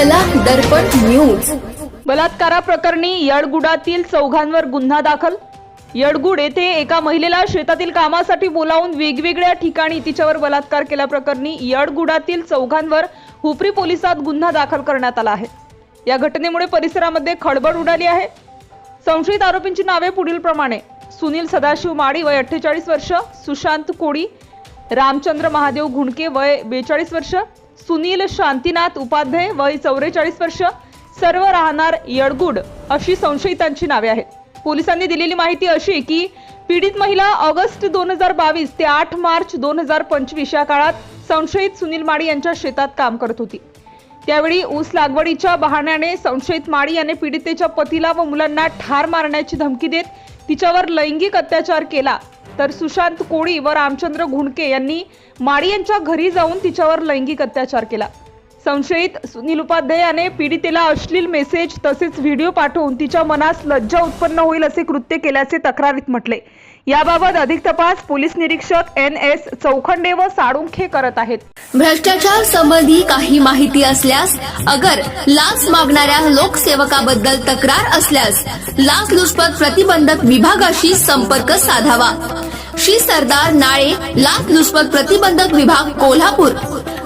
दर्पण news. बलात्काराप्रकरणी यडगुडातील चौघांवर गुन्हा दाखल. यडगुड येथे एका महिलेला शेतातील कामासाठी बोलावून वेगवेगळ्या ठिकाणी तिच्यावर बलात्कार केल्याप्रकरणी यडगुडातील चौघांवर हुपरी पोलिसात गुन्हा दाखल करण्यात आला आहे. या घटनेमुळे परिसरामध्ये खळबळ उडाली आहे. संशयित आरोपींची नावे पुढील प्रमाणे सुनील सदाशिव माडी वय अठ्ठेचाळीस वर्ष सुशांत कोडी रामचंद्र महादेव घुणके वय बेचाळीस वर्ष सुनील शांतीनाथ उपाध्याय वय चौवेचाळीस वर्ष सर्व राहणार यडगुड अशी संशयितांची नावे आहेत. पोलिसांनी दिलेली माहिती अशी की पीडित महिला ऑगस्ट दोन हजार बावीस ते आठ मार्च दोन हजार पंचवीस या काळात संशयित सुनील माडी यांच्या शेतात काम करत होती. त्यावेळी ऊस लागवडीच्या बहाण्याने संशयित माळी याने पीडितेच्या पतीला व मुलांना ठार मारण्याची धमकी देत तिच्यावर लैंगिक अत्याचार केला. तर सुशांत कोळी व रामचंद्र घुणके यांनी माडी यांच्या घरी जाऊन तिच्यावर लैंगिक अत्याचार केला. संशयित सुनील उपाध्याय याने पीडितेला अश्लील मेसेज तसेच व्हिडिओ पाठवून तिच्या मनास लज्जा उत्पन्न होईल असे कृत्य केल्याचे तक्रारीत म्हटले. याबाबत अधिक तपास पोलीस निरीक्षक एन एस चौखंडे व साळुंखे करत आहेत. भ्रष्टाचार संबंधी काही माहिती असल्यास अगर लाच मागणाऱ्या लोकसेवकाबद्दल तक्रार असल्यास लाचलुचपत प्रतिबंधक विभागाशी संपर्क साधावा. श्री सरदार नाळे लाचलुचपत प्रतिबंधक विभाग कोल्हापूर.